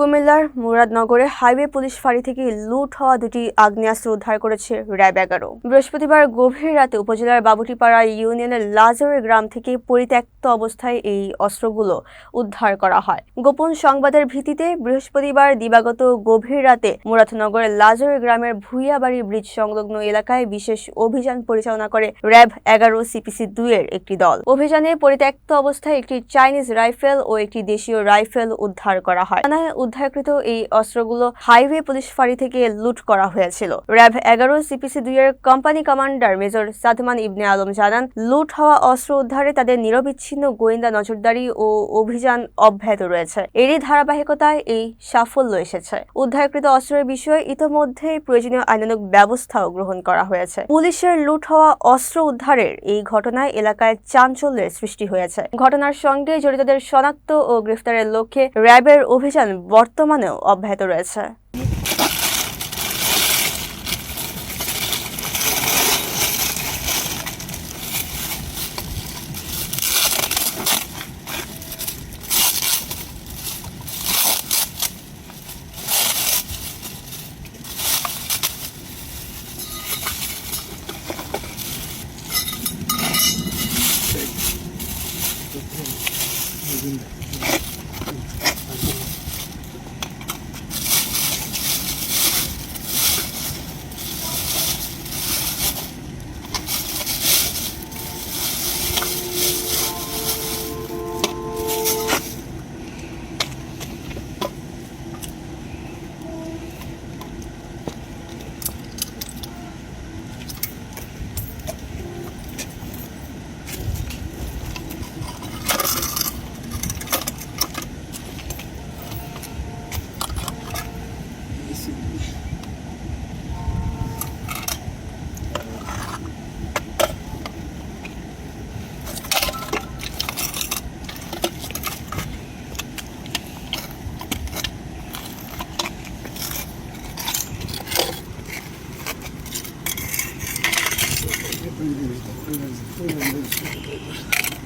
কুমিল্লার মুরাদনগরে highway police ফাঁড়ি থেকে লুট হওয়া দুটি আগ্নেয়াস্ত্র উদ্ধার করেছে র্যাব এগারো। বৃহস্পতিবার গভীর রাতে উপজেলার বাবুটিপাড়া ইউনিয়নের লাজরের গ্রাম থেকে পরিত্যক্ত অবস্থায় এই অস্ত্রগুলো উদ্ধার করা হয়। গোপন সংবাদের ভিত্তিতে বৃহস্পতিবার দিবাগত গভীর রাতে মুরাদনগরের লাজরের গ্রামের ভুইয়াবাড়ি ব্রিজ সংলগ্ন এলাকায় বিশেষ অভিযান পরিচালনা করে র্যাব এগারো সিপিসি দুইয়ের একটি দল। অভিযানে পরিত্যক্ত অবস্থায় একটি চাইনিজ রাইফেল ও একটি দেশীয় রাইফেল উদ্ধার করা হয়। উদ্ধারকৃত এই অস্ত্রগুলো হাইওয়ে পুলিশ ফাঁড়ি থেকে লুট করা হয়েছিল। র্যাব এগারো সিপিসি দুইয়ের company commander major Sadman Ibne Alam জানান, লুট হওয়া অস্ত্র উদ্ধারে তাদের নিরবিচ্ছিন্ন গোয়েন্দা নজরদারি ও অভিযান অব্যাহত রয়েছে। এরই ধারাবাহিকতায় এই সাফল্য এসেছে। উদ্ধারকৃত অস্ত্রের বিষয়ে ইতোমধ্যেই প্রয়োজনীয় আইনানুক ব্যবস্থাও গ্রহণ করা হয়েছে। পুলিশের লুট হওয়া অস্ত্র উদ্ধারের এই ঘটনায় এলাকায় চাঞ্চল্যের সৃষ্টি হয়েছে। ঘটনার সঙ্গে জড়িতদের শনাক্ত ও গ্রেফতারের লক্ষ্যে র্যাবের অভিযান বর্তমানেও অব্যাহত রয়েছে Thank you. Thank you.